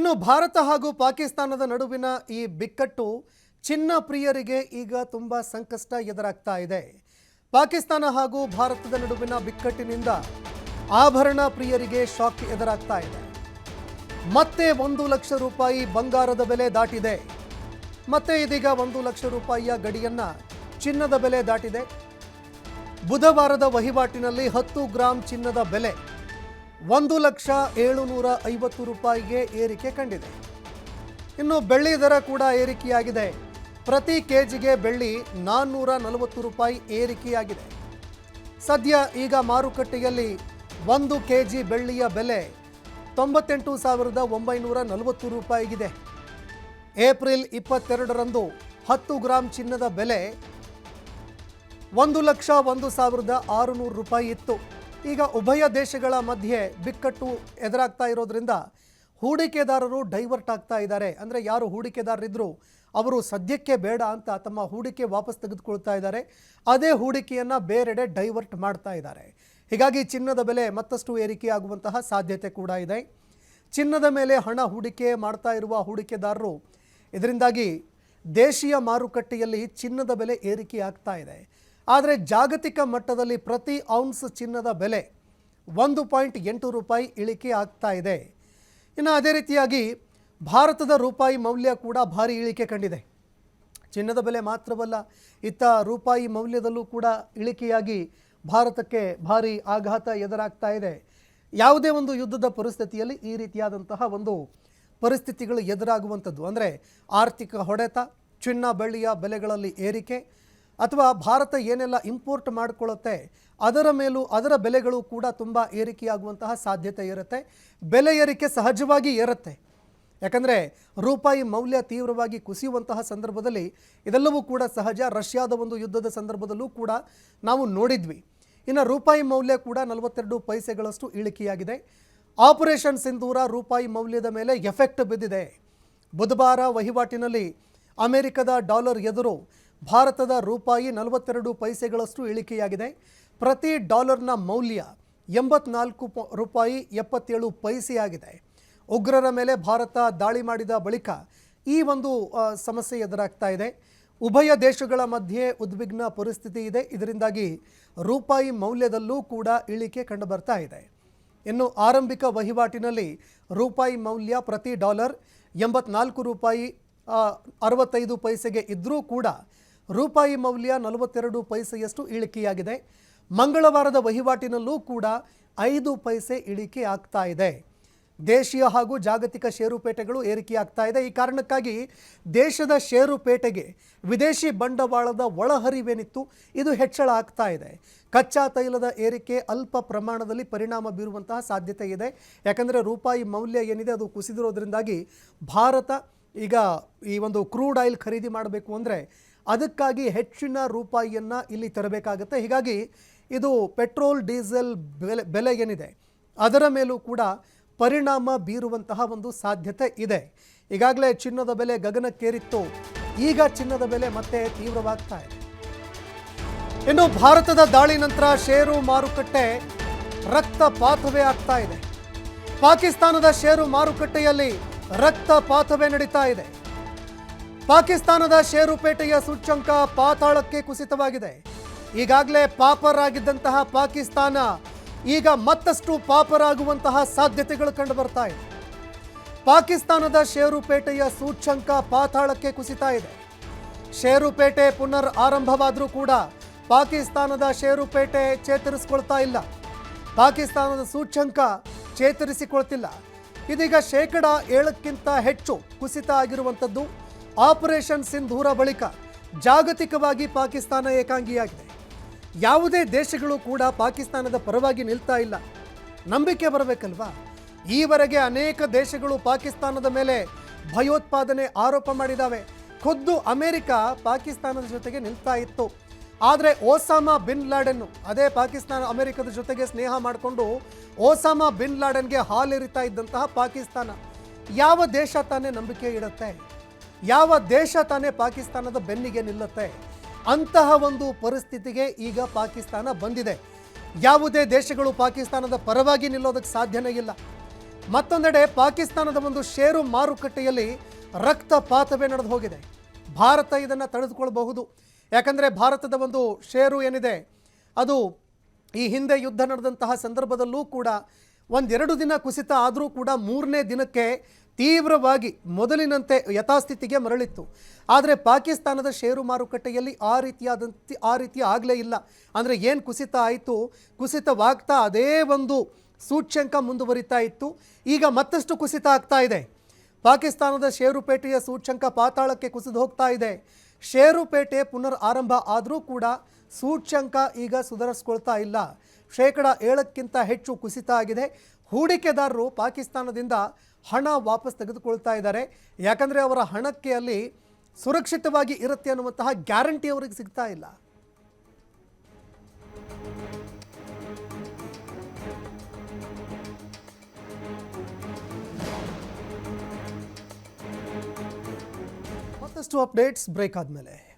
ಇನ್ನು ಭಾರತ ಹಾಗೂ ಪಾಕಿಸ್ತಾನದ ನಡುವಿನ ಈ ಬಿಕ್ಕಟ್ಟು ಚಿನ್ನ ಪ್ರಿಯರಿಗೆ ಈಗ ತುಂಬ ಸಂಕಷ್ಟ ಎದುರಾಗ್ತಾ ಇದೆ. ಪಾಕಿಸ್ತಾನ ಹಾಗೂ ಭಾರತದ ನಡುವಿನ ಬಿಕ್ಕಟ್ಟಿನಿಂದ ಆಭರಣ ಪ್ರಿಯರಿಗೆ ಶಾಕ್ ಎದುರಾಗ್ತಾ ಇದೆ. ಮತ್ತೆ ಒಂದು ಲಕ್ಷ ರೂಪಾಯಿ ಬಂಗಾರದ ಬೆಲೆ ದಾಟಿದೆ. ಮತ್ತೆ ಇದೀಗ ಒಂದು ಲಕ್ಷ ರೂಪಾಯಿಯ ಗಡಿಯನ್ನ ಚಿನ್ನದ ಬೆಲೆ ದಾಟಿದೆ. ಬುಧವಾರದ ವಹಿವಾಟಿನಲ್ಲಿ ಹತ್ತು ಗ್ರಾಂ ಚಿನ್ನದ ಬೆಲೆ ಒಂದು ಲಕ್ಷ ಏಳು ನೂರ ಐವತ್ತು ರೂಪಾಯಿಗೆ ಏರಿಕೆ ಕಂಡಿದೆ. ಇನ್ನು ಬೆಳ್ಳಿ ದರ ಕೂಡ ಏರಿಕೆಯಾಗಿದೆ. ಪ್ರತಿ ಕೆಜಿಗೆ ಬೆಳ್ಳಿ ನಾನ್ನೂರ ನಲವತ್ತು ರೂಪಾಯಿ ಏರಿಕೆಯಾಗಿದೆ. ಸದ್ಯ ಈಗ ಮಾರುಕಟ್ಟೆಯಲ್ಲಿ ಒಂದು ಕೆ ಜಿ ಬೆಳ್ಳಿಯ ಬೆಲೆ ತೊಂಬತ್ತೆಂಟು ಸಾವಿರದ ಒಂಬೈನೂರ ನಲವತ್ತು ರೂಪಾಯಿಗಿದೆ. ಏಪ್ರಿಲ್ ಇಪ್ಪತ್ತೆರಡರಂದು ಹತ್ತು ಗ್ರಾಂ ಚಿನ್ನದ ಬೆಲೆ ಒಂದು ಲಕ್ಷ ಒಂದು ಸಾವಿರದ ಆರುನೂರು ರೂಪಾಯಿ ಇತ್ತು. ಈಗ ಉಭಯ ದೇಶಗಳ ಮಧ್ಯೆ ಬಿಕ್ಕಟ್ಟು ಎದುರಾಗ್ತಾ ಇರೋದ್ರಿಂದ ಹೂಡಿಕೆದಾರರು ಡೈವರ್ಟ್ ಆಗ್ತಾ ಇದ್ದಾರೆ. ಅಂದರೆ ಯಾರು ಹೂಡಿಕೆದಾರರಿದ್ದರು ಅವರು ಸದ್ಯಕ್ಕೆ ಬೇಡ ಅಂತ ತಮ್ಮ ಹೂಡಿಕೆ ವಾಪಸ್ ತೆಗೆದುಕೊಳ್ತಾ ಇದ್ದಾರೆ. ಅದೇ ಹೂಡಿಕೆಯನ್ನು ಬೇರೆಡೆ ಡೈವರ್ಟ್ ಮಾಡ್ತಾ ಇದ್ದಾರೆ. ಹೀಗಾಗಿ ಚಿನ್ನದ ಬೆಲೆ ಮತ್ತಷ್ಟು ಏರಿಕೆಯಾಗುವಂತಹ ಸಾಧ್ಯತೆ ಕೂಡ ಇದೆ. ಚಿನ್ನದ ಮೇಲೆ ಹಣ ಹೂಡಿಕೆ ಮಾಡ್ತಾ ಇರುವ ಹೂಡಿಕೆದಾರರು, ಇದರಿಂದಾಗಿ ದೇಶೀಯ ಮಾರುಕಟ್ಟೆಯಲ್ಲಿ ಚಿನ್ನದ ಬೆಲೆ ಏರಿಕೆ ಆಗ್ತಾ ಇದೆ. ಆದರೆ ಜಾಗತಿಕ ಮಟ್ಟದಲ್ಲಿ ಪ್ರತಿ ಔನ್ಸ್ ಚಿನ್ನದ ಬೆಲೆ ಒಂದು ಪಾಯಿಂಟ್ ಎಂಟು ರೂಪಾಯಿ ಇಳಿಕೆ ಆಗ್ತಾ ಇದೆ. ಇನ್ನು ಅದೇ ರೀತಿಯಾಗಿ ಭಾರತದ ರೂಪಾಯಿ ಮೌಲ್ಯ ಕೂಡ ಭಾರಿ ಇಳಿಕೆ ಕಂಡಿದೆ. ಚಿನ್ನದ ಬೆಲೆ ಮಾತ್ರವಲ್ಲ, ಇತ್ತ ರೂಪಾಯಿ ಮೌಲ್ಯದಲ್ಲೂ ಕೂಡ ಇಳಿಕೆಯಾಗಿ ಭಾರತಕ್ಕೆ ಭಾರಿ ಆಘಾತ ಎದುರಾಗ್ತಾ ಇದೆ. ಯಾವುದೇ ಒಂದು ಯುದ್ಧದ ಪರಿಸ್ಥಿತಿಯಲ್ಲಿ ಈ ರೀತಿಯಾದಂತಹ ಒಂದು ಪರಿಸ್ಥಿತಿಗಳು ಎದುರಾಗುವಂಥದ್ದು. ಅಂದರೆ ಆರ್ಥಿಕ ಹೊಡೆತ, ಚಿನ್ನ ಬೆಳ್ಳಿಯ ಬೆಲೆಗಳಲ್ಲಿ ಏರಿಕೆ ಅಥವಾ ಭಾರತ ಏನೆಲ್ಲ ಇಂಪೋರ್ಟ್ ಮಾಡಿಕೊಳ್ಳುತ್ತೆ, ಅದರ ಮೇಲೂ ಅದರ ಬೆಲೆಗಳು ಕೂಡ ತುಂಬ ಏರಿಕೆಯಾಗುವಂತಹ ಸಾಧ್ಯತೆ ಇರುತ್ತೆ. ಬೆಲೆ ಏರಿಕೆ ಸಹಜವಾಗಿ ಏರುತ್ತೆ. ಯಾಕಂದರೆ ರೂಪಾಯಿ ಮೌಲ್ಯ ತೀವ್ರವಾಗಿ ಕುಸಿಯುವಂತಹ ಸಂದರ್ಭದಲ್ಲಿ ಇದೆಲ್ಲವೂ ಕೂಡ ಸಹಜ. ರಷ್ಯಾದ ಒಂದು ಯುದ್ಧದ ಸಂದರ್ಭದಲ್ಲೂ ಕೂಡ ನಾವು ನೋಡಿದ್ವಿ. ಇನ್ನು ರೂಪಾಯಿ ಮೌಲ್ಯ ಕೂಡ ನಲವತ್ತೆರಡು ಪೈಸೆಗಳಷ್ಟು ಇಳಿಕೆಯಾಗಿದೆ. ಆಪರೇಷನ್ ಸಿಂಧೂರ ರೂಪಾಯಿ ಮೌಲ್ಯದ ಮೇಲೆ ಎಫೆಕ್ಟ್ ಬಿದ್ದಿದೆ. ಬುಧವಾರ ವಹಿವಾಟಿನಲ್ಲಿ ಅಮೆರಿಕದ ಡಾಲರ್ ಎದುರು ಭಾರತದ ರೂಪಾಯಿ ನಲವತ್ತೆರಡು ಪೈಸೆಗಳಷ್ಟು ಇಳಿಕೆಯಾಗಿದೆ. ಪ್ರತಿ ಡಾಲರ್ನ ಮೌಲ್ಯ ಎಂಬತ್ನಾಲ್ಕು ರೂಪಾಯಿ ಎಪ್ಪತ್ತೇಳು ಪೈಸೆಯಾಗಿದೆ. ಉಗ್ರರ ಮೇಲೆ ಭಾರತ ದಾಳಿ ಮಾಡಿದ ಬಳಿಕ ಈ ಒಂದು ಸಮಸ್ಯೆ ಎದುರಾಗ್ತಾ ಇದೆ. ಉಭಯ ದೇಶಗಳ ಮಧ್ಯೆ ಉದ್ವಿಗ್ನ ಪರಿಸ್ಥಿತಿ ಇದೆ. ಇದರಿಂದಾಗಿ ರೂಪಾಯಿ ಮೌಲ್ಯದಲ್ಲೂ ಕೂಡ ಇಳಿಕೆ ಕಂಡುಬರ್ತಾ ಇದೆ. ಇನ್ನು ಆರಂಭಿಕ ವಹಿವಾಟಿನಲ್ಲಿ ರೂಪಾಯಿ ಮೌಲ್ಯ ಪ್ರತಿ ಡಾಲರ್ ಎಂಬತ್ನಾಲ್ಕು ರೂಪಾಯಿ ಅರವತ್ತೈದು ಪೈಸೆಗೆ ಇದ್ದರೂ ಕೂಡ ರೂಪಾಯಿ ಮೌಲ್ಯ ನಲವತ್ತೆರಡು ಪೈಸೆಯಷ್ಟು ಇಳಿಕೆಯಾಗಿದೆ. ಮಂಗಳವಾರದ ವಹಿವಾಟಿನಲ್ಲೂ ಕೂಡ ಐದು ಪೈಸೆ ಇಳಿಕೆ ಆಗ್ತಾ ಇದೆ. ದೇಶೀಯ ಹಾಗೂ ಜಾಗತಿಕ ಷೇರುಪೇಟೆಗಳು ಏರಿಕೆಯಾಗ್ತಾ ಇದೆ. ಈ ಕಾರಣಕ್ಕಾಗಿ ದೇಶದ ಷೇರುಪೇಟೆಗೆ ವಿದೇಶಿ ಬಂಡವಾಳದ ಒಳಹರಿವೇನಿತ್ತು, ಇದು ಹೆಚ್ಚಳ ಆಗ್ತಾ ಇದೆ. ಕಚ್ಚಾ ತೈಲದ ಏರಿಕೆ ಅಲ್ಪ ಪ್ರಮಾಣದಲ್ಲಿ ಪರಿಣಾಮ ಬೀರುವಂತಹ ಸಾಧ್ಯತೆ ಇದೆ. ಯಾಕಂದರೆ ರೂಪಾಯಿ ಮೌಲ್ಯ ಏನಿದೆ, ಅದು ಕುಸಿದಿರೋದ್ರಿಂದಾಗಿ ಭಾರತ ಈಗ ಈ ಒಂದು ಕ್ರೂಡ್ ಆಯಿಲ್ ಖರೀದಿ ಮಾಡಬೇಕು ಅಂದರೆ ಅದಕ್ಕಾಗಿ ಹೆಚ್ಚಿನ ರೂಪಾಯಿಯನ್ನು ಇಲ್ಲಿ ತರಬೇಕಾಗತ್ತೆ. ಹೀಗಾಗಿ ಇದು ಪೆಟ್ರೋಲ್, ಡೀಸೆಲ್ ಬೆಲೆ ಬೆಲೆ ಏನಿದೆ, ಅದರ ಮೇಲೂ ಕೂಡ ಪರಿಣಾಮ ಬೀರುವಂತಹ ಒಂದು ಸಾಧ್ಯತೆ ಇದೆ. ಈಗಾಗಲೇ ಚಿನ್ನದ ಬೆಲೆ ಗಗನಕ್ಕೇರಿತ್ತು. ಈಗ ಚಿನ್ನದ ಬೆಲೆ ಮತ್ತೆ ತೀವ್ರವಾಗ್ತಾ ಇದೆ. ಇನ್ನು ಭಾರತದ ದಾಳಿ ನಂತರ ಷೇರು ಮಾರುಕಟ್ಟೆ ರಕ್ತಪಾತವೇ ಆಗ್ತಾ ಇದೆ. ಪಾಕಿಸ್ತಾನದ ಷೇರು ಮಾರುಕಟ್ಟೆಯಲ್ಲಿ ರಕ್ತಪಾತವೇ ನಡೀತಾ ಇದೆ. ಪಾಕಿಸ್ತಾನದ ಷೇರುಪೇಟೆಯ ಸೂಚ್ಯಂಕ ಪಾತಾಳಕ್ಕೆ ಕುಸಿತವಾಗಿದೆ. ಈಗಾಗಲೇ ಪಾಪರ್ ಆಗಿದ್ದಂತಹ ಪಾಕಿಸ್ತಾನ ಈಗ ಮತ್ತಷ್ಟು ಪಾಪರ್ ಆಗುವಂತಹ ಸಾಧ್ಯತೆಗಳು ಕಂಡು ಬರ್ತಾ ಇದೆ. ಪಾಕಿಸ್ತಾನದ ಷೇರುಪೇಟೆಯ ಸೂಚ್ಯಂಕ ಪಾತಾಳಕ್ಕೆ ಕುಸಿತಾ ಇದೆ. ಷೇರುಪೇಟೆ ಪುನರ್ ಆರಂಭವಾದರೂ ಕೂಡ ಪಾಕಿಸ್ತಾನದ ಷೇರುಪೇಟೆ ಚೇತರಿಸಿಕೊಳ್ತಾ ಇಲ್ಲ. ಪಾಕಿಸ್ತಾನದ ಸೂಚ್ಯಂಕ ಚೇತರಿಸಿಕೊಳ್ತಿಲ್ಲ. ಇದೀಗ ಶೇಕಡ ಏಳಕ್ಕಿಂತ ಹೆಚ್ಚು ಕುಸಿತ ಆಗಿರುವಂಥದ್ದು ಆಪರೇಷನ್ ಸಿಂಧೂರ ಬಳಿಕ ಜಾಗತಿಕವಾಗಿ ಪಾಕಿಸ್ತಾನ ಏಕಾಂಗಿಯಾಗಿದೆ. ಯಾವುದೇ ದೇಶಗಳು ಕೂಡ ಪಾಕಿಸ್ತಾನದ ಪರವಾಗಿ ನಿಲ್ತಾ ಇಲ್ಲ. ನಂಬಿಕೆ ಬರಬೇಕಲ್ವಾ? ಈವರೆಗೆ ಅನೇಕ ದೇಶಗಳು ಪಾಕಿಸ್ತಾನದ ಮೇಲೆ ಭಯೋತ್ಪಾದನೆ ಆರೋಪ ಮಾಡಿದ್ದಾವೆ ಖುದ್ದು ಅಮೆರಿಕ ಪಾಕಿಸ್ತಾನದ ಜೊತೆಗೆ ನಿಲ್ತಾ ಇತ್ತು. ಆದರೆ ಓಸಾಮಾ ಬಿನ್ ಲಾಡೆನ್ನು ಅದೇ ಪಾಕಿಸ್ತಾನ ಅಮೆರಿಕದ ಜೊತೆಗೆ ಸ್ನೇಹ ಮಾಡಿಕೊಂಡು ಓಸಾಮಾ ಬಿನ್ ಲಾಡೆನ್ಗೆ ಹಾಲೆರಿತಾ ಇದ್ದಂತಹ ಪಾಕಿಸ್ತಾನ. ಯಾವ ದೇಶ ತಾನೇ ನಂಬಿಕೆ ಇಡುತ್ತೆ? ಯಾವ ದೇಶ ತಾನೇ ಪಾಕಿಸ್ತಾನದ ಬೆನ್ನಿಗೆ ನಿಲ್ಲುತ್ತೆ? ಅಂತಹ ಒಂದು ಪರಿಸ್ಥಿತಿಗೆ ಈಗ ಪಾಕಿಸ್ತಾನ ಬಂದಿದೆ. ಯಾವುದೇ ದೇಶಗಳು ಪಾಕಿಸ್ತಾನದ ಪರವಾಗಿ ನಿಲ್ಲೋದಕ್ಕೆ ಸಾಧ್ಯನೇ ಇಲ್ಲ. ಮತ್ತೊಂದೆಡೆ ಪಾಕಿಸ್ತಾನದ ಒಂದು ಷೇರು ಮಾರುಕಟ್ಟೆಯಲ್ಲಿ ರಕ್ತಪಾತವೇ ನಡೆದು ಹೋಗಿದೆ. ಭಾರತ ಇದನ್ನು ತಡೆದುಕೊಳ್ಳಬಹುದು ಯಾಕಂದರೆ ಭಾರತದ ಒಂದು ಷೇರು ಏನಿದೆ, ಅದು ಈ ಹಿಂದೆ ಯುದ್ಧ ನಡೆದಂತಹ ಸಂದರ್ಭದಲ್ಲೂ ಕೂಡ ಒಂದೆರಡು ದಿನ ಕುಸಿತ ಆದರೂ ಕೂಡ ಮೂರನೇ ದಿನಕ್ಕೆ ತೀವ್ರವಾಗಿ ಮೊದಲಿನಂತೆ ಯಥಾಸ್ಥಿತಿಗೆ ಮರಳಿತ್ತು. ಆದರೆ ಪಾಕಿಸ್ತಾನದ ಷೇರು ಮಾರುಕಟ್ಟೆಯಲ್ಲಿ ಆ ರೀತಿಯಾದಂತೆ, ಆ ರೀತಿ ಆಗಲೇ ಇಲ್ಲ. ಅಂದರೆ ಏನು ಕುಸಿತ ಆಯಿತು? ಕುಸಿತವಾಗ್ತಾ ಅದೇ ಒಂದು ಸೂಚ್ಯಂಕ ಮುಂದುವರಿತಾ ಇತ್ತು. ಈಗ ಮತ್ತಷ್ಟು ಕುಸಿತ ಆಗ್ತಾ ಇದೆ. ಪಾಕಿಸ್ತಾನದ ಷೇರುಪೇಟೆಯ ಸೂಚ್ಯಂಕ ಪಾತಾಳಕ್ಕೆ ಕುಸಿದು ಹೋಗ್ತಾ ಇದೆ. ಷೇರುಪೇಟೆ ಪುನರ್ ಆರಂಭ ಆದರೂ ಕೂಡ ಸೂಚ್ಯಂಕ ಈಗ ಸುಧಾರಿಸ್ಕೊಳ್ತಾ ಇಲ್ಲ. ಶೇಕಡ ಏಳಕ್ಕಿಂತ ಹೆಚ್ಚು ಕುಸಿತ ಆಗಿದೆ. ಹೂಡಿಕೆದಾರರು ಪಾಕಿಸ್ತಾನದಿಂದ ಹಣ ವಾಪಸ್ ತೆಗೆದುಕೊಳ್ತಾ ಇದ್ದಾರೆ. ಯಾಕಂದರೆ ಅವರ ಹಣಕ್ಕೆ ಅಲ್ಲಿ ಸುರಕ್ಷಿತವಾಗಿ ಇರುತ್ತೆ ಅನ್ನುವಂತಹ ಗ್ಯಾರಂಟಿ ಅವರಿಗೆ ಸಿಗ್ತಾ ಇಲ್ಲ. ಮತ್ತಷ್ಟು ಅಪ್ಡೇಟ್ಸ್ ಬ್ರೇಕ್ ಆದಮೇಲೆ.